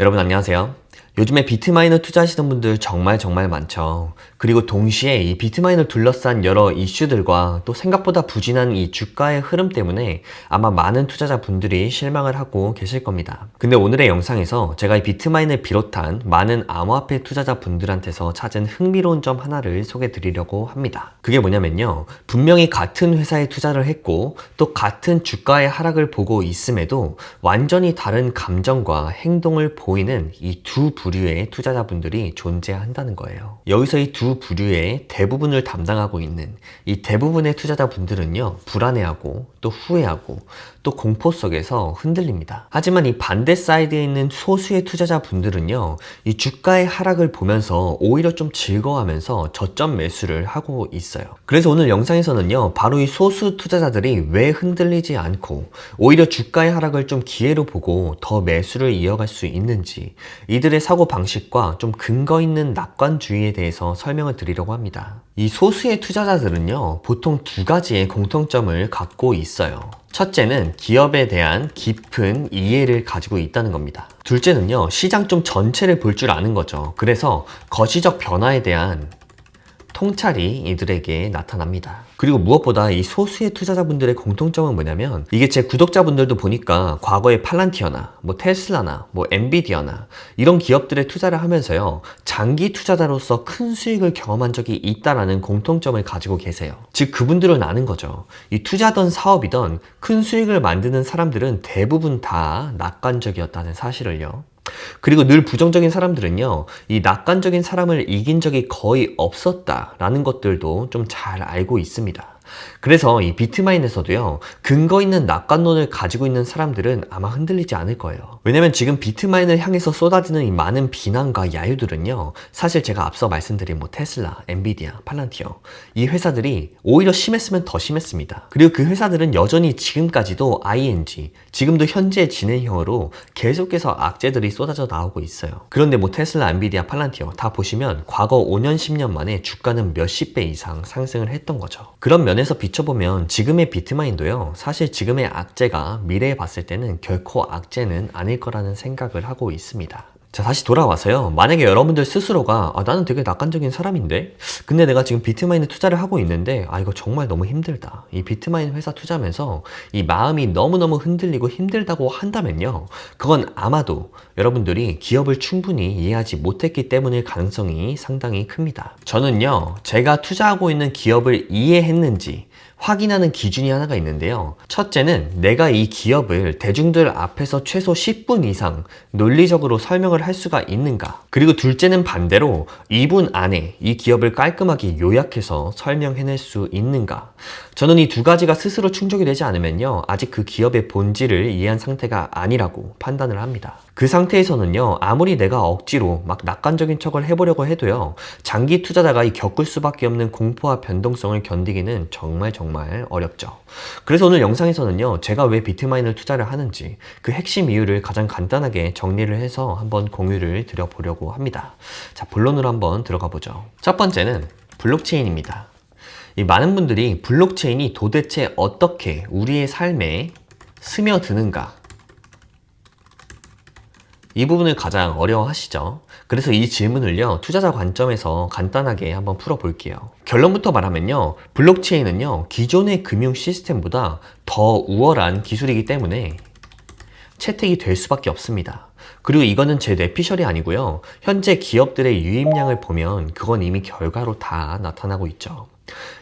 여러분 안녕하세요. 요즘에 비트마이너 투자하시는 분들 정말 정말 많죠. 그리고 동시에 이 비트마이너를 둘러싼 여러 이슈들과 또 생각보다 부진한 이 주가의 흐름 때문에 아마 많은 투자자분들이 실망을 하고 계실 겁니다. 근데 오늘의 영상에서 제가 이 비트마이너를 비롯한 많은 암호화폐 투자자분들한테서 찾은 흥미로운 점 하나를 소개해 드리려고 합니다. 그게 뭐냐면요. 분명히 같은 회사에 투자를 했고 또 같은 주가의 하락을 보고 있음에도 완전히 다른 감정과 행동을 보이는 이두 부류의 투자자분들이 존재한다는 거예요. 여기서 이 두 부류의 대부분을 담당하고 있는 이 대부분의 투자자분들은요, 불안해하고 또 후회하고 또 공포 속에서 흔들립니다. 하지만 이 반대 사이드에 있는 소수의 투자자분들은요, 이 주가의 하락을 보면서 오히려 좀 즐거워하면서 저점 매수를 하고 있어요. 그래서 오늘 영상에서는요, 바로 이 소수 투자자들이 왜 흔들리지 않고 오히려 주가의 하락을 좀 기회로 보고 더 매수를 이어갈 수 있는지 이들의 사고 방식과 좀 근거 있는 낙관주의에 대해서 설명을 드리려고 합니다. 이 소수의 투자자들은요, 보통 두 가지의 공통점을 갖고 있어요. 첫째는 기업에 대한 깊은 이해를 가지고 있다는 겁니다. 둘째는요, 시장 좀 전체를 볼 줄 아는 거죠. 그래서 거시적 변화에 대한 통찰이 이들에게 나타납니다. 그리고 무엇보다 이 소수의 투자자분들의 공통점은 뭐냐면 이게 제 구독자분들도 보니까 과거에 팔란티어나 뭐 테슬라나 뭐 엔비디아나 이런 기업들에 투자를 하면서요 장기 투자자로서 큰 수익을 경험한 적이 있다라는 공통점을 가지고 계세요. 즉 그분들은 아는 거죠. 이 투자던 사업이던 큰 수익을 만드는 사람들은 대부분 다 낙관적이었다는 사실을요. 그리고 늘 부정적인 사람들은요, 이 낙관적인 사람을 이긴 적이 거의 없었다라는 것들도 좀 잘 알고 있습니다. 그래서 이 비트마인에서도요, 근거 있는 낙관론을 가지고 있는 사람들은 아마 흔들리지 않을 거예요. 왜냐면 지금 비트마인을 향해서 쏟아지는 이 많은 비난과 야유들은요, 사실 제가 앞서 말씀드린 뭐 테슬라, 엔비디아, 팔란티어, 이 회사들이 오히려 심했으면 더 심했습니다. 그리고 그 회사들은 여전히 지금까지도 ING, 지금도 현재 진행형으로 계속해서 악재들이 쏟아져 나오고 있어요. 그런데 뭐 테슬라, 엔비디아, 팔란티어 다 보시면 과거 5년, 10년 만에 주가는 몇십 배 이상 상승을 했던 거죠. 그런 면에서 비 춰보면 지금의 비트마인도요, 사실 지금의 악재가 미래에 봤을 때는 결코 악재는 아닐 거라는 생각을 하고 있습니다. 자, 다시 돌아와서요. 만약에 여러분들 스스로가, 아, 나는 되게 낙관적인 사람인데? 근데 내가 지금 비트마인에 투자를 하고 있는데, 아, 이거 정말 너무 힘들다. 이 비트마인 회사 투자하면서 이 마음이 너무너무 흔들리고 힘들다고 한다면요. 그건 아마도 여러분들이 기업을 충분히 이해하지 못했기 때문일 가능성이 상당히 큽니다. 저는요, 제가 투자하고 있는 기업을 이해했는지, 확인하는 기준이 하나가 있는데요. 첫째는 내가 이 기업을 대중들 앞에서 최소 10분 이상 논리적으로 설명을 할 수가 있는가. 그리고 둘째는 반대로 2분 안에 이 기업을 깔끔하게 요약해서 설명해낼 수 있는가. 저는 이 두 가지가 스스로 충족이 되지 않으면요. 아직 그 기업의 본질을 이해한 상태가 아니라고 판단을 합니다. 그 상태에서는요, 아무리 내가 억지로 막 낙관적인 척을 해보려고 해도요, 장기 투자자가 이 겪을 수밖에 없는 공포와 변동성을 견디기는 정말 정말 어렵죠. 그래서 오늘 영상에서는요, 제가 왜 비트마인을 투자를 하는지 그 핵심 이유를 가장 간단하게 정리를 해서 한번 공유를 드려보려고 합니다. 자, 본론으로 한번 들어가 보죠. 첫 번째는 블록체인입니다. 이 많은 분들이 블록체인이 도대체 어떻게 우리의 삶에 스며드는가 이 부분을 가장 어려워하시죠. 그래서 이 질문을요, 투자자 관점에서 간단하게 한번 풀어볼게요. 결론부터 말하면요, 블록체인은요, 기존의 금융 시스템보다 더 우월한 기술이기 때문에 채택이 될 수밖에 없습니다. 그리고 이거는 제 뇌피셜이 아니고요. 현재 기업들의 유입량을 보면 그건 이미 결과로 다 나타나고 있죠.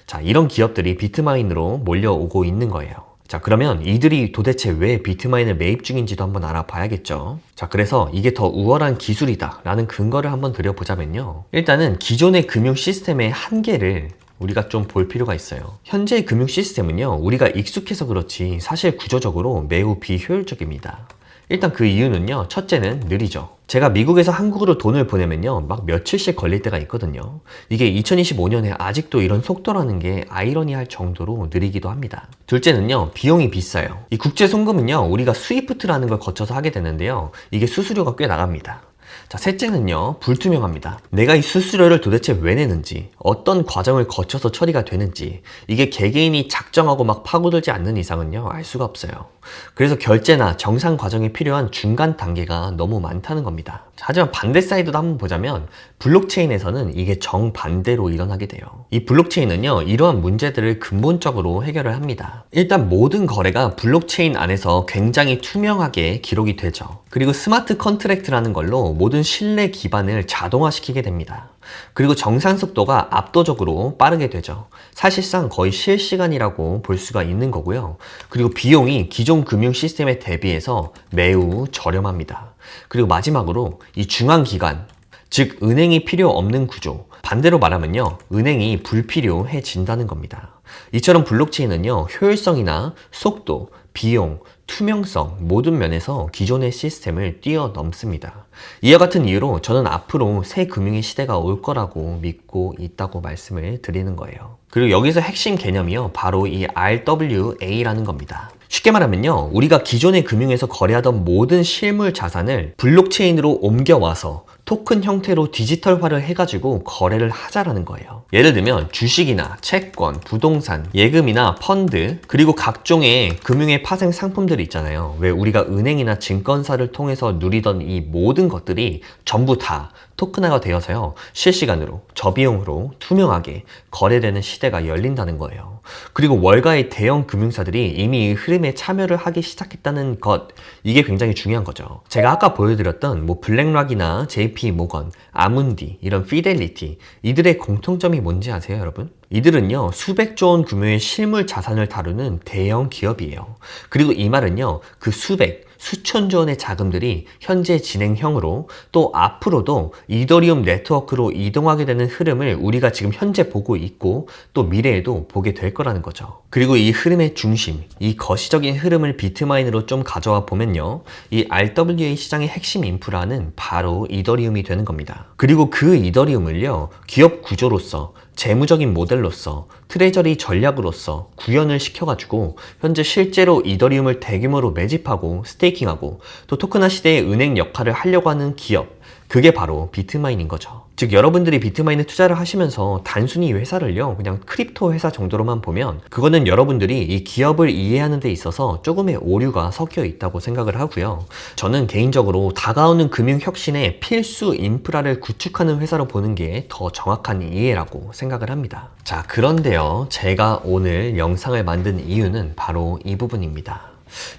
자, 이런 기업들이 비트마인으로 몰려오고 있는 거예요. 자, 그러면 이들이 도대체 왜 비트마인을 매입 중인지도 한번 알아봐야겠죠. 자, 그래서 이게 더 우월한 기술이다 라는 근거를 한번 드려보자면요. 일단은 기존의 금융 시스템의 한계를 우리가 좀 볼 필요가 있어요. 현재의 금융 시스템은요, 우리가 익숙해서 그렇지 사실 구조적으로 매우 비효율적입니다. 일단 그 이유는요, 첫째는 느리죠. 제가 미국에서 한국으로 돈을 보내면요, 막 며칠씩 걸릴 때가 있거든요. 이게 2025년에 아직도 이런 속도라는 게 아이러니할 정도로 느리기도 합니다. 둘째는요, 비용이 비싸요. 이 국제 송금은요, 우리가 스위프트라는 걸 거쳐서 하게 되는데요, 이게 수수료가 꽤 나갑니다. 자, 셋째는요, 불투명합니다. 내가 이 수수료를 도대체 왜 내는지, 어떤 과정을 거쳐서 처리가 되는지, 이게 개개인이 작정하고 막 파고들지 않는 이상은요, 알 수가 없어요. 그래서 결제나 정상 과정이 필요한 중간 단계가 너무 많다는 겁니다. 하지만 반대 사이드도 한번 보자면, 블록체인에서는 이게 정반대로 일어나게 돼요. 이 블록체인은요, 이러한 문제들을 근본적으로 해결을 합니다. 일단 모든 거래가 블록체인 안에서 굉장히 투명하게 기록이 되죠. 그리고 스마트 컨트랙트라는 걸로 모든 신뢰 기반을 자동화시키게 됩니다. 그리고 정상 속도가 압도적으로 빠르게 되죠. 사실상 거의 실시간이라고 볼 수가 있는 거고요. 그리고 비용이 기존 금융 시스템에 대비해서 매우 저렴합니다. 그리고 마지막으로 이 중앙기관, 즉 은행이 필요 없는 구조. 반대로 말하면요. 은행이 불필요해진다는 겁니다. 이처럼 블록체인은요. 효율성이나 속도, 비용, 투명성 모든 면에서 기존의 시스템을 뛰어넘습니다. 이와 같은 이유로 저는 앞으로 새 금융의 시대가 올 거라고 믿고 있다고 말씀을 드리는 거예요. 그리고 여기서 핵심 개념이요. 바로 이 RWA라는 겁니다. 쉽게 말하면요. 우리가 기존의 금융에서 거래하던 모든 실물 자산을 블록체인으로 옮겨와서 토큰 형태로 디지털화를 해가지고 거래를 하자라는 거예요. 예를 들면 주식이나 채권, 부동산, 예금이나 펀드, 그리고 각종의 금융의 파생 상품들이 있잖아요. 왜 우리가 은행이나 증권사를 통해서 누리던 이 모든 것들이 전부 다 토큰화가 되어서요. 실시간으로, 저비용으로, 투명하게 거래되는 시대가 열린다는 거예요. 그리고 월가의 대형 금융사들이 이미 이 흐름에 참여를 하기 시작했다는 것, 이게 굉장히 중요한 거죠. 제가 아까 보여드렸던 뭐 블랙락이나 JP 모건, 아문디, 이런 피델리티, 이들의 공통점이 뭔지 아세요, 여러분? 이들은요, 수백조 원 규모의 실물 자산을 다루는 대형 기업이에요. 그리고 이 말은요, 그 수백, 수천조 원의 자금들이 현재 진행형으로 또 앞으로도 이더리움 네트워크로 이동하게 되는 흐름을 우리가 지금 현재 보고 있고 또 미래에도 보게 될 거라는 거죠. 그리고 이 흐름의 중심, 이 거시적인 흐름을 비트마인으로 좀 가져와 보면요. 이 RWA 시장의 핵심 인프라는 바로 이더리움이 되는 겁니다. 그리고 그 이더리움을요, 기업 구조로서 재무적인 모델로서 트레저리 전략으로서 구현을 시켜가지고 현재 실제로 이더리움을 대규모로 매집하고 스테이킹하고 또 토크나 시대의 은행 역할을 하려고 하는 기업 그게 바로 비트마인인 거죠. 즉 여러분들이 비트마인에 투자를 하시면서 단순히 이 회사를요 그냥 크립토 회사 정도로만 보면 그거는 여러분들이 이 기업을 이해하는 데 있어서 조금의 오류가 섞여 있다고 생각을 하고요. 저는 개인적으로 다가오는 금융혁신의 필수 인프라를 구축하는 회사로 보는 게 더 정확한 이해라고 생각을 합니다. 자 그런데요 제가 오늘 영상을 만든 이유는 바로 이 부분입니다.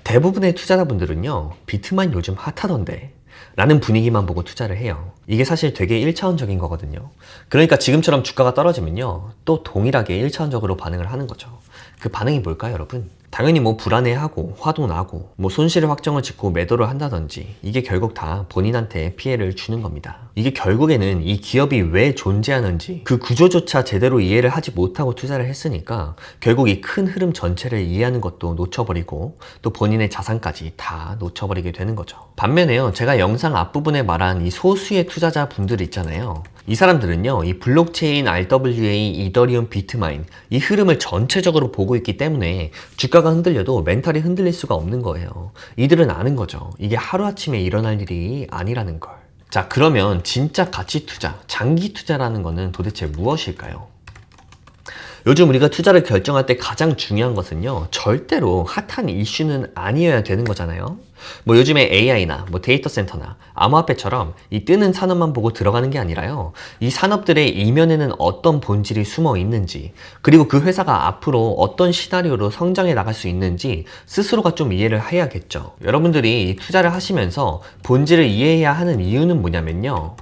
대부분의 투자자분들은요 비트마인 요즘 핫하던데 라는 분위기만 보고 투자를 해요. 이게 사실 되게 1차원적인 거거든요. 그러니까 지금처럼 주가가 떨어지면요. 또 동일하게 1차원적으로 반응을 하는 거죠. 그 반응이 뭘까요, 여러분? 당연히 뭐 불안해하고 화도 나고 뭐 손실을 확정을 짓고 매도를 한다든지 이게 결국 다 본인한테 피해를 주는 겁니다. 이게 결국에는 이 기업이 왜 존재하는지 그 구조조차 제대로 이해를 하지 못하고 투자를 했으니까 결국 이 큰 흐름 전체를 이해하는 것도 놓쳐버리고 또 본인의 자산까지 다 놓쳐버리게 되는 거죠. 반면에요, 제가 영상 앞부분에 말한 이 소수의 투자자 분들 있잖아요. 이 사람들은요, 이 블록체인, RWA, 이더리움, 비트마인 이 흐름을 전체적으로 보고 있기 때문에 주가가 흔들려도 멘탈이 흔들릴 수가 없는 거예요. 이들은 아는 거죠. 이게 하루아침에 일어날 일이 아니라는 걸. 자, 그러면 진짜 가치 투자, 장기 투자라는 거는 도대체 무엇일까요? 요즘 우리가 투자를 결정할 때 가장 중요한 것은요, 절대로 핫한 이슈는 아니어야 되는 거잖아요. 뭐 요즘에 AI나 뭐 데이터 센터나 암호화폐처럼 이 뜨는 산업만 보고 들어가는 게 아니라요. 이 산업들의 이면에는 어떤 본질이 숨어 있는지, 그리고 그 회사가 앞으로 어떤 시나리오로 성장해 나갈 수 있는지 스스로가 좀 이해를 해야겠죠. 여러분들이 투자를 하시면서 본질을 이해해야 하는 이유는 뭐냐면요.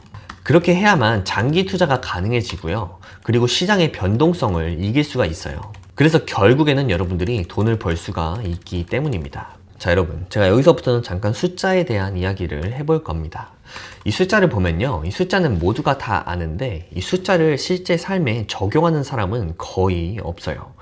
그렇게 해야만 장기 투자가 가능해지고요. 그리고 시장의 변동성을 이길 수가 있어요. 그래서 결국에는 여러분들이 돈을 벌 수가 있기 때문입니다. 자, 여러분. 제가 여기서부터는 잠깐 숫자에 대한 이야기를 해볼 겁니다. 이 숫자를 보면요. 이 숫자는 모두가 다 아는데 이 숫자를 실제 삶에 적용하는 사람은 거의 없어요.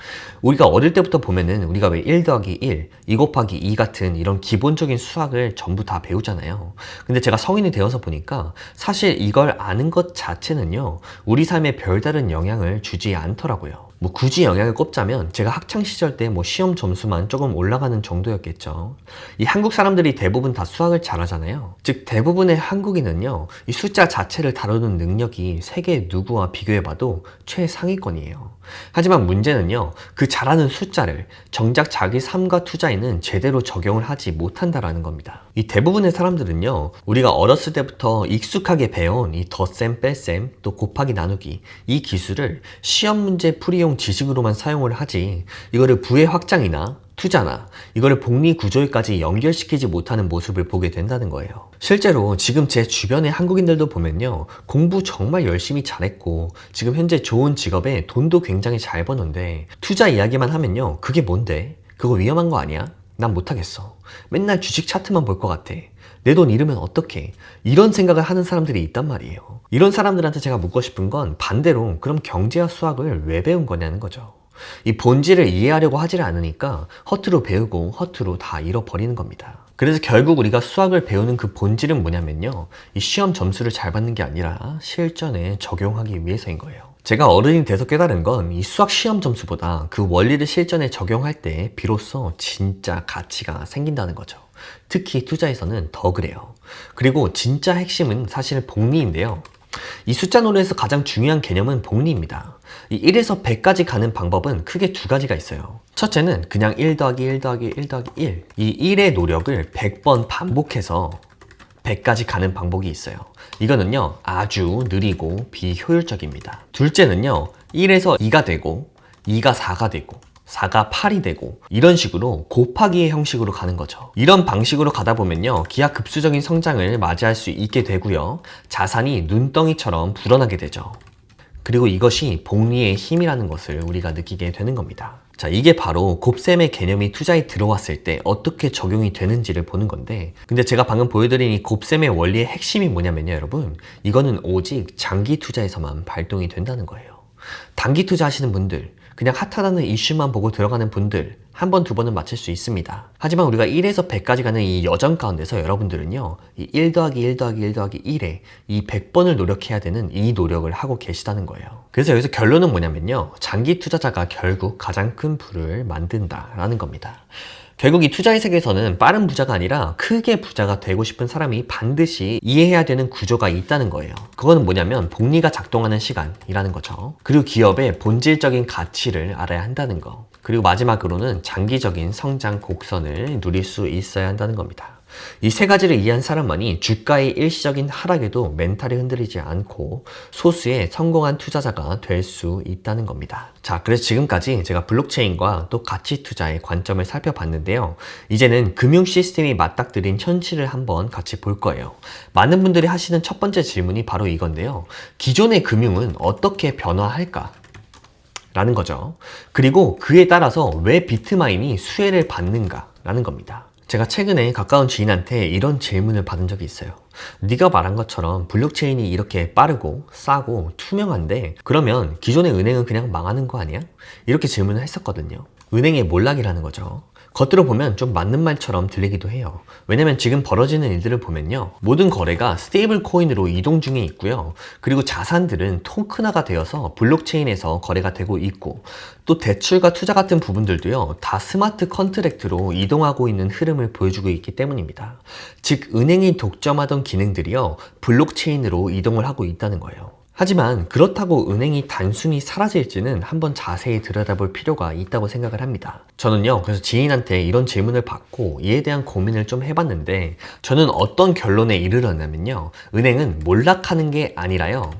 우리가 어릴 때부터 보면은 우리가 왜 1 더하기 1, 2 곱하기 2 같은 이런 기본적인 수학을 전부 다 배우잖아요. 근데 제가 성인이 되어서 보니까 사실 이걸 아는 것 자체는요. 우리 삶에 별다른 영향을 주지 않더라고요. 뭐 굳이 영향을 꼽자면 제가 학창 시절 때 뭐 시험 점수만 조금 올라가는 정도였겠죠. 이 한국 사람들이 대부분 다 수학을 잘하잖아요. 즉 대부분의 한국인은요, 이 숫자 자체를 다루는 능력이 세계 누구와 비교해봐도 최상위권이에요. 하지만 문제는요, 그 잘하는 숫자를 정작 자기 삶과 투자에는 제대로 적용을 하지 못한다라는 겁니다. 이 대부분의 사람들은요, 우리가 어렸을 때부터 익숙하게 배운 이 덧셈, 뺄셈, 또 곱하기 나누기, 이 기술을 시험 문제 풀이용 지식으로만 사용을 하지, 이거를 부의 확장이나 투자나 이거를 복리 구조에까지 연결시키지 못하는 모습을 보게 된다는 거예요. 실제로 지금 제 주변의 한국인들도 보면요. 공부 정말 열심히 잘했고 지금 현재 좋은 직업에 돈도 굉장히 잘 버는데 투자 이야기만 하면요. 그게 뭔데? 그거 위험한 거 아니야? 난 못하겠어. 맨날 주식 차트만 볼 것 같아. 내 돈 잃으면 어떡해? 이런 생각을 하는 사람들이 있단 말이에요. 이런 사람들한테 제가 묻고 싶은 건 반대로 그럼 경제와 수학을 왜 배운 거냐는 거죠. 이 본질을 이해하려고 하지를 않으니까 허투루 배우고 허투루 다 잃어버리는 겁니다. 그래서 결국 우리가 수학을 배우는 그 본질은 뭐냐면요. 이 시험 점수를 잘 받는 게 아니라 실전에 적용하기 위해서인 거예요. 제가 어른이 돼서 깨달은 건 이 수학 시험 점수보다 그 원리를 실전에 적용할 때 비로소 진짜 가치가 생긴다는 거죠. 특히 투자에서는 더 그래요. 그리고 진짜 핵심은 사실 복리인데요. 이 숫자 논에서 가장 중요한 개념은 복리입니다. 이 1에서 100까지 가는 방법은 크게 두 가지가 있어요. 첫째는 그냥 1 더하기 1 더하기 1 더하기 1. 이 1의 노력을 100번 반복해서 100까지 가는 방법이 있어요. 이거는요, 아주 느리고 비효율적입니다. 둘째는요, 1에서 2가 되고, 2가 4가 되고, 4가 8이 되고 이런 식으로 곱하기의 형식으로 가는 거죠. 이런 방식으로 가다 보면요. 기하급수적인 성장을 맞이할 수 있게 되고요. 자산이 눈덩이처럼 불어나게 되죠. 그리고 이것이 복리의 힘이라는 것을 우리가 느끼게 되는 겁니다. 자, 이게 바로 곱셈의 개념이 투자에 들어왔을 때 어떻게 적용이 되는지를 보는 건데, 근데 제가 방금 보여드린 이 곱셈의 원리의 핵심이 뭐냐면요, 여러분. 이거는 오직 장기 투자에서만 발동이 된다는 거예요. 단기 투자 하시는 분들, 그냥 핫하다는 이슈만 보고 들어가는 분들 한 번, 두 번은 맞힐 수 있습니다. 하지만 우리가 1에서 100까지 가는 이 여정 가운데서 여러분들은요, 이 1 더하기 1 더하기 1 더하기 1에 이 100번을 노력해야 되는 이 노력을 하고 계시다는 거예요. 그래서 여기서 결론은 뭐냐면요, 장기 투자자가 결국 가장 큰 부를 만든다라는 겁니다. 결국 이 투자의 세계에서는 빠른 부자가 아니라 크게 부자가 되고 싶은 사람이 반드시 이해해야 되는 구조가 있다는 거예요. 그거는 뭐냐면 복리가 작동하는 시간이라는 거죠. 그리고 기업의 본질적인 가치를 알아야 한다는 거. 그리고 마지막으로는 장기적인 성장 곡선을 누릴 수 있어야 한다는 겁니다. 이 세 가지를 이해한 사람만이 주가의 일시적인 하락에도 멘탈이 흔들리지 않고 소수의 성공한 투자자가 될 수 있다는 겁니다. 자, 그래서 지금까지 제가 블록체인과 또 가치 투자의 관점을 살펴봤는데요. 이제는 금융 시스템이 맞닥뜨린 현실을 한번 같이 볼 거예요. 많은 분들이 하시는 첫 번째 질문이 바로 이건데요. 기존의 금융은 어떻게 변화할까? 라는 거죠. 그리고 그에 따라서 왜 비트마인이 수혜를 받는가? 라는 겁니다. 제가 최근에 가까운 지인한테 이런 질문을 받은 적이 있어요. 네가 말한 것처럼 블록체인이 이렇게 빠르고 싸고 투명한데 그러면 기존의 은행은 그냥 망하는 거 아니야? 이렇게 질문을 했었거든요. 은행의 몰락이라는 거죠. 겉으로 보면 좀 맞는 말처럼 들리기도 해요. 왜냐면 지금 벌어지는 일들을 보면요. 모든 거래가 스테이블 코인으로 이동 중에 있고요. 그리고 자산들은 토큰화가 되어서 블록체인에서 거래가 되고 있고 또 대출과 투자 같은 부분들도요. 다 스마트 컨트랙트로 이동하고 있는 흐름을 보여주고 있기 때문입니다. 즉 은행이 독점하던 기능들이요. 블록체인으로 이동을 하고 있다는 거예요. 하지만 그렇다고 은행이 단순히 사라질지는 한번 자세히 들여다볼 필요가 있다고 생각을 합니다. 저는요, 그래서 지인한테 이런 질문을 받고 이에 대한 고민을 좀 해봤는데 저는 어떤 결론에 이르렀냐면요. 은행은 몰락하는 게 아니라요.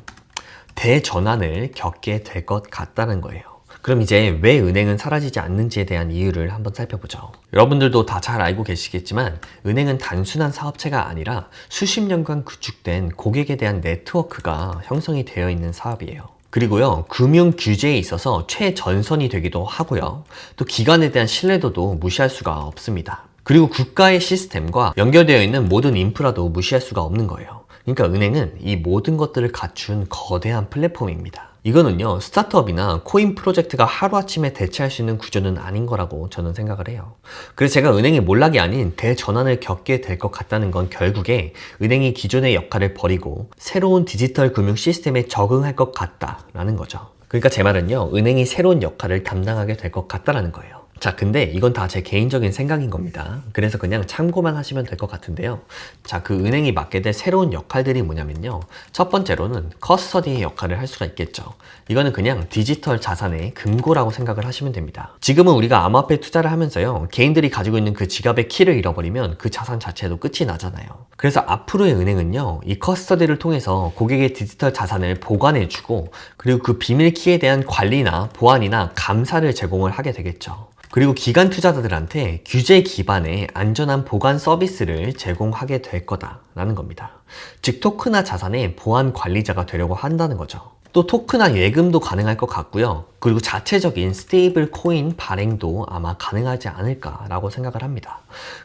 대전환을 겪게 될 것 같다는 거예요. 그럼 이제 왜 은행은 사라지지 않는지에 대한 이유를 한번 살펴보죠. 여러분들도 다 잘 알고 계시겠지만 은행은 단순한 사업체가 아니라 수십 년간 구축된 고객에 대한 네트워크가 형성이 되어 있는 사업이에요. 그리고요, 금융 규제에 있어서 최전선이 되기도 하고요. 또 기관에 대한 신뢰도도 무시할 수가 없습니다. 그리고 국가의 시스템과 연결되어 있는 모든 인프라도 무시할 수가 없는 거예요. 그러니까 은행은 이 모든 것들을 갖춘 거대한 플랫폼입니다. 이거는요, 스타트업이나 코인 프로젝트가 하루아침에 대체할 수 있는 구조는 아닌 거라고 저는 생각을 해요. 그래서 제가 은행의 몰락이 아닌 대전환을 겪게 될 것 같다는 건 결국에 은행이 기존의 역할을 버리고 새로운 디지털 금융 시스템에 적응할 것 같다라는 거죠. 그러니까 제 말은요, 은행이 새로운 역할을 담당하게 될 것 같다라는 거예요. 자, 근데 이건 다 제 개인적인 생각인 겁니다. 그래서 그냥 참고만 하시면 될 것 같은데요. 자, 그 은행이 맡게 될 새로운 역할들이 뭐냐면요. 첫 번째로는 커스터디의 역할을 할 수가 있겠죠. 이거는 그냥 디지털 자산의 금고라고 생각을 하시면 됩니다. 지금은 우리가 암호화폐 투자를 하면서요. 개인들이 가지고 있는 그 지갑의 키를 잃어버리면 그 자산 자체도 끝이 나잖아요. 그래서 앞으로의 은행은요. 이 커스터디를 통해서 고객의 디지털 자산을 보관해주고 그리고 그 비밀 키에 대한 관리나 보안이나 감사를 제공을 하게 되겠죠. 그리고 기관 투자자들한테 규제 기반의 안전한 보관 서비스를 제공하게 될 거다라는 겁니다. 즉 토크나 자산의 보안 관리자가 되려고 한다는 거죠. 또 토크나 예금도 가능할 것 같고요. 그리고 자체적인 스테이블 코인 발행도 아마 가능하지 않을까라고 생각을 합니다.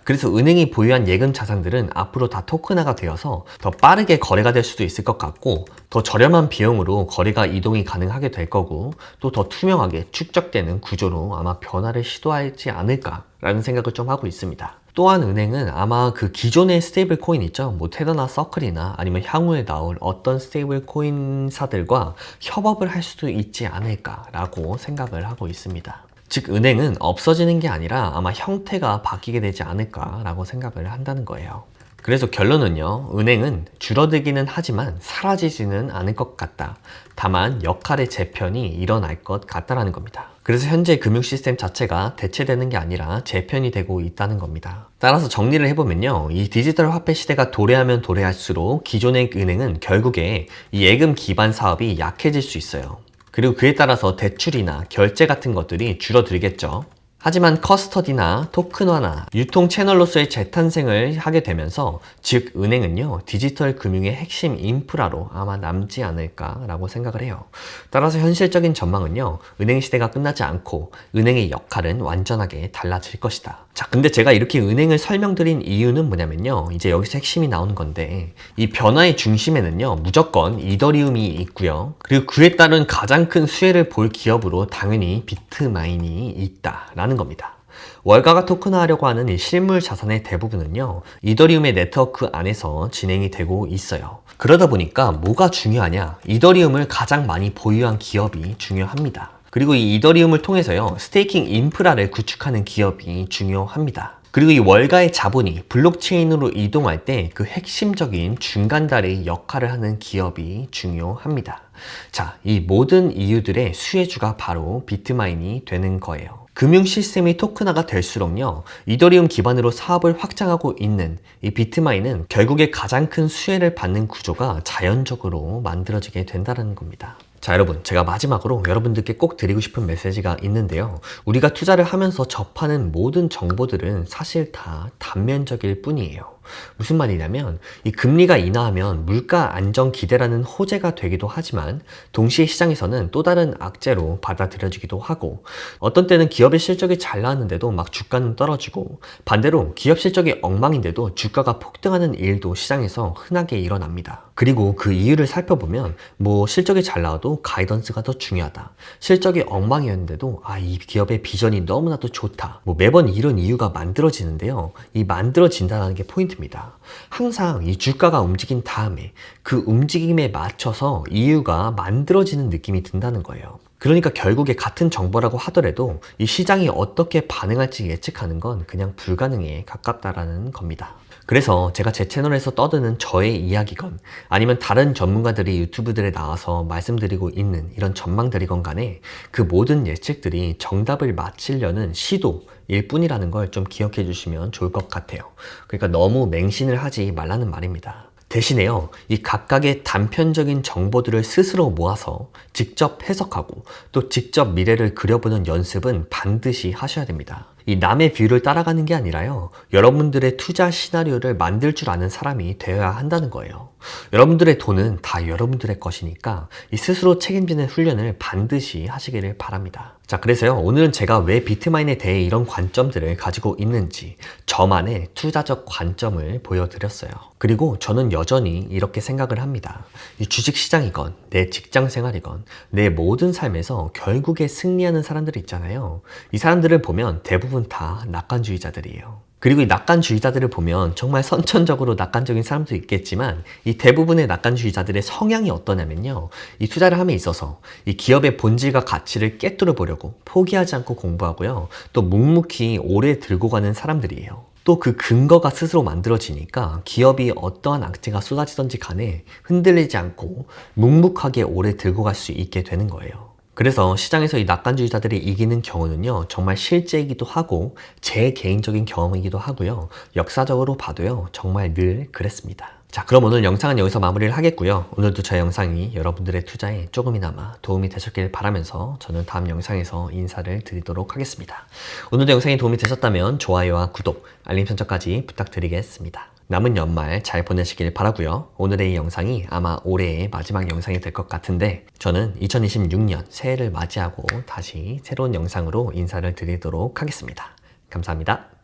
그래서 은행이 보유한 예금 자산들은 앞으로 다 토큰화가 되어서 더 빠르게 거래가 될 수도 있을 것 같고 더 저렴한 비용으로 거래가 이동이 가능하게 될 거고 또 더 투명하게 축적되는 구조로 아마 변화를 시도하지 않을까라는 생각을 좀 하고 있습니다. 또한 은행은 아마 그 기존의 스테이블 코인 있죠. 뭐 테더나 서클이나 아니면 향후에 나올 어떤 스테이블 코인사들과 협업을 할 수도 있지 않을까 라고 생각을 하고 있습니다. 즉 은행은 없어지는 게 아니라 아마 형태가 바뀌게 되지 않을까 라고 생각을 한다는 거예요. 그래서 결론은요, 은행은 줄어들기는 하지만 사라지지는 않을 것 같다. 다만 역할의 재편이 일어날 것 같다라는 겁니다. 그래서 현재 금융 시스템 자체가 대체되는 게 아니라 재편이 되고 있다는 겁니다. 따라서 정리를 해보면요. 이 디지털 화폐 시대가 도래하면 도래할수록 기존의 은행은 결국에 이 예금 기반 사업이 약해질 수 있어요. 그리고 그에 따라서 대출이나 결제 같은 것들이 줄어들겠죠. 하지만 커스터디나 토큰화나 유통 채널로서의 재탄생을 하게 되면서 즉 은행은요 디지털 금융의 핵심 인프라로 아마 남지 않을까라고 생각을 해요. 따라서 현실적인 전망은요 은행 시대가 끝나지 않고 은행의 역할은 완전하게 달라질 것이다. 자 근데 제가 이렇게 은행을 설명드린 이유는 뭐냐면요 이제 여기서 핵심이 나오는 건데 이 변화의 중심에는요 무조건 이더리움이 있고요 그리고 그에 따른 가장 큰 수혜를 볼 기업으로 당연히 비트마인이 있다라는 겁니다. 월가가 토큰화하려고 하는 이 실물 자산의 대부분은요, 이더리움의 네트워크 안에서 진행이 되고 있어요. 그러다 보니까 뭐가 중요하냐? 이더리움을 가장 많이 보유한 기업이 중요합니다. 그리고 이 이더리움을 통해서요, 스테이킹 인프라를 구축하는 기업이 중요합니다. 그리고 이 월가의 자본이 블록체인으로 이동할 때 그 핵심적인 중간다리 역할을 하는 기업이 중요합니다. 자, 이 모든 이유들의 수혜주가 바로 비트마인이 되는 거예요. 금융 시스템이 토큰화가 될수록요, 이더리움 기반으로 사업을 확장하고 있는 이 비트마인은 결국에 가장 큰 수혜를 받는 구조가 자연적으로 만들어지게 된다는 겁니다. 자, 여러분, 제가 마지막으로 여러분들께 꼭 드리고 싶은 메시지가 있는데요. 우리가 투자를 하면서 접하는 모든 정보들은 사실 다 단면적일 뿐이에요. 무슨 말이냐면 이 금리가 인하하면 물가 안정 기대라는 호재가 되기도 하지만 동시에 시장에서는 또 다른 악재로 받아들여지기도 하고 어떤 때는 기업의 실적이 잘 나왔는데도 막 주가는 떨어지고 반대로 기업 실적이 엉망인데도 주가가 폭등하는 일도 시장에서 흔하게 일어납니다. 그리고 그 이유를 살펴보면 뭐 실적이 잘 나와도 가이던스가 더 중요하다. 실적이 엉망이었는데도 아 이 기업의 비전이 너무나도 좋다. 뭐 매번 이런 이유가 만들어지는데요. 이 만들어진다는 게 포인트 포인트입니다. 항상 이 주가가 움직인 다음에 그 움직임에 맞춰서 이유가 만들어지는 느낌이 든다는 거예요. 그러니까 결국에 같은 정보라고 하더라도 이 시장이 어떻게 반응할지 예측하는 건 그냥 불가능에 가깝다라는 겁니다. 그래서 제가 제 채널에서 떠드는 저의 이야기건 아니면 다른 전문가들이 유튜브들에 나와서 말씀드리고 있는 이런 전망들이건 간에 그 모든 예측들이 정답을 맞히려는 시도 일 뿐이라는 걸 좀 기억해 주시면 좋을 것 같아요. 그러니까 너무 맹신을 하지 말라는 말입니다. 대신에요, 이 각각의 단편적인 정보들을 스스로 모아서 직접 해석하고 또 직접 미래를 그려보는 연습은 반드시 하셔야 됩니다. 이 남의 뷰를 따라가는 게 아니라요. 여러분들의 투자 시나리오를 만들 줄 아는 사람이 되어야 한다는 거예요. 여러분들의 돈은 다 여러분들의 것이니까 이 스스로 책임지는 훈련을 반드시 하시기를 바랍니다. 자, 그래서요. 오늘은 제가 왜 비트마인에 대해 이런 관점들을 가지고 있는지 저만의 투자적 관점을 보여드렸어요. 그리고 저는 여전히 이렇게 생각을 합니다. 이 주식 시장이건 내 직장 생활이건 내 모든 삶에서 결국에 승리하는 사람들이 있잖아요. 이 사람들을 보면 대부분 다 낙관주의자들이에요. 그리고 이 낙관주의자들을 보면 정말 선천적으로 낙관적인 사람도 있겠지만 이 대부분의 낙관주의자들의 성향이 어떠냐면요. 이 투자를 함에 있어서 이 기업의 본질과 가치를 깨뚫어 보려고 포기하지 않고 공부하고요. 또 묵묵히 오래 들고 가는 사람들이에요. 또 그 근거가 스스로 만들어지니까 기업이 어떠한 악재가 쏟아지던지 간에 흔들리지 않고 묵묵하게 오래 들고 갈 수 있게 되는 거예요. 그래서 시장에서 이 낙관주의자들이 이기는 경우는요, 정말 실제이기도 하고, 제 개인적인 경험이기도 하고요, 역사적으로 봐도요, 정말 늘 그랬습니다. 자, 그럼 오늘 영상은 여기서 마무리를 하겠고요. 오늘도 저 영상이 여러분들의 투자에 조금이나마 도움이 되셨길 바라면서 저는 다음 영상에서 인사를 드리도록 하겠습니다. 오늘도 영상이 도움이 되셨다면 좋아요와 구독, 알림 설정까지 부탁드리겠습니다. 남은 연말 잘 보내시길 바라고요. 오늘의 이 영상이 아마 올해의 마지막 영상이 될 것 같은데 저는 2026년 새해를 맞이하고 다시 새로운 영상으로 인사를 드리도록 하겠습니다. 감사합니다.